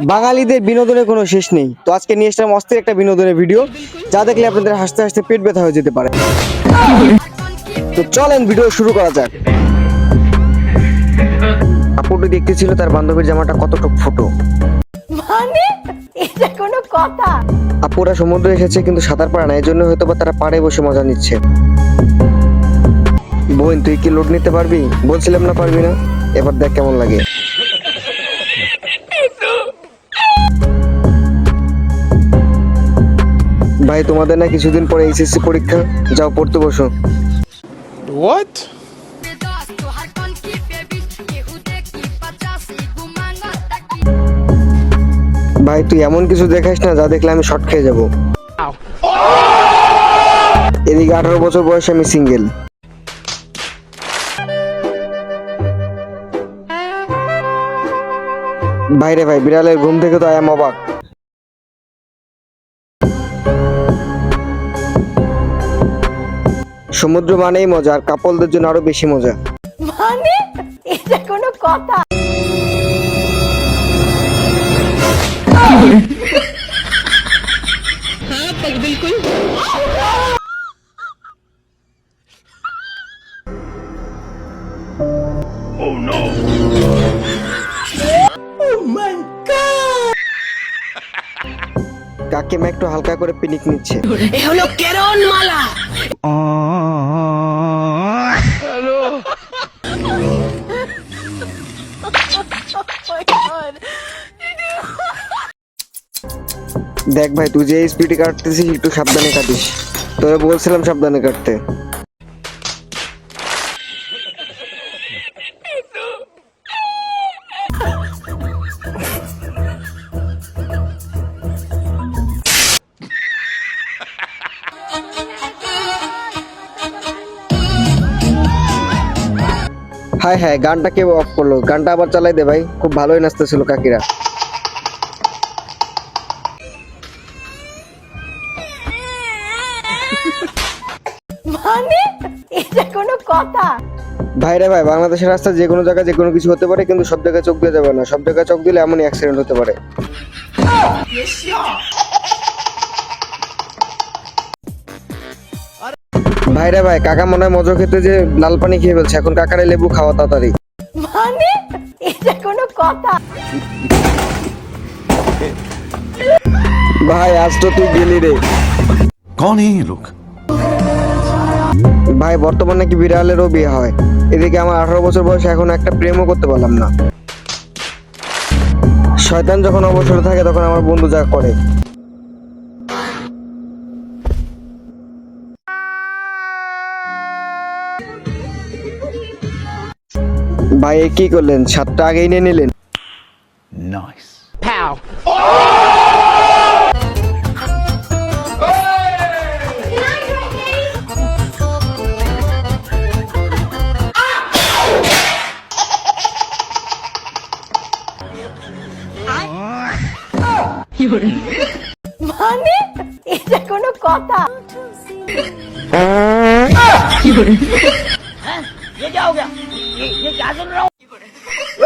বাঙালিদের বিনোদনের কোনো শেষ নেই। তো আজকে নিয়ে এসলাম অস্থির একটা বিনোদনের ভিডিও যা দেখলে আপনাদের হাসতে হাসতে পেট ব্যথা হয়ে যেতে পারে। তো চলেন ভিডিও শুরু করা যাক। আপুটি দেখতেছিল তার বান্ধবীর জামাটা কতটুক ফুটো। মানে? এটা কোনো কথা? আপুরা সমুদ্রে এসেছে কিন্তু সাঁতার পারে না এই জন্য হয়তো বা তারা পাড়ে বসে মজা নিচ্ছে। বোন তুই কি লোড নিতে পারবি? বলছিলাম না পারবি না? এবার দেখ কেমন লাগে। ভাই তোমাদের না কিছুদিন পরে এইচএসসি পরীক্ষা। যাও পড়তে বসো। Mataki ভাই তুই এমন কিছু দেখাস না যা দেখলে আমি শর্ট খেয়ে যাব। এদিকে আঠারো বছর বয়সে আমি সিঙ্গেল বাইরে ভাই বিড়ালের ঘুম থেকে তো আয়াম অবাক সমুদ্র মানেই মজা আর কাপলদের জন্য আরও বেশি মজা। মানে? এটা কোনো কথা। কাকিমা একটু হালকা করে পিনিক নিচ্ছে? এ হলো কেরন মালা দেখ ভাই তুই যে স্পিডে কাটতেছিস একটু সাবধানে কাটিস। তোরা বলছিলাম সাবধানে কাটতে। হায় হ্যাঁ গানটা কেউ অফ করল? গানটা আবার চালাই দে ভাই খুব ভালোই নাচতেছিল কাকিরা। মানে? এটা কোনো কথা? ভাই রে ভাই বাংলাদেশের রাস্তা যে কোনো জায়গায় যে কোনো কিছু হতে পারে কিন্তু সব জায়গায় চোখ দিয়ে যাবে না। সব জায়গায় চোখ দিলে এমনই অ্যাক্সিডেন্ট হতে পারে। ভাই রে ভাই কাকা মনে হয় মজা খেতে যে লাল পানি খেয়ে ফেলছে। এখন কাকারে লেবু খাওয়া তাড়াতাড়ি। মানে? এটা কোনো কথা? ভাই আজ তো তুই গেলি রে। কোন এই লোক? ভাই বর্তমানে কি বিড়ালেরও বিয়ে হয়। এদিকে আমার আঠারো বছর বয়সে এখন একটা প্রেমও করতে পারলাম না। শয়তান যখন অবসরে থাকে তখন আমার বন্ধু যা করে। ভাই কি করলেন? সাতটা আগেই নিয়ে নিলেন? নাইস মানে? এটা কোনো কথা। 别掉去，你你夹住了。肉！会。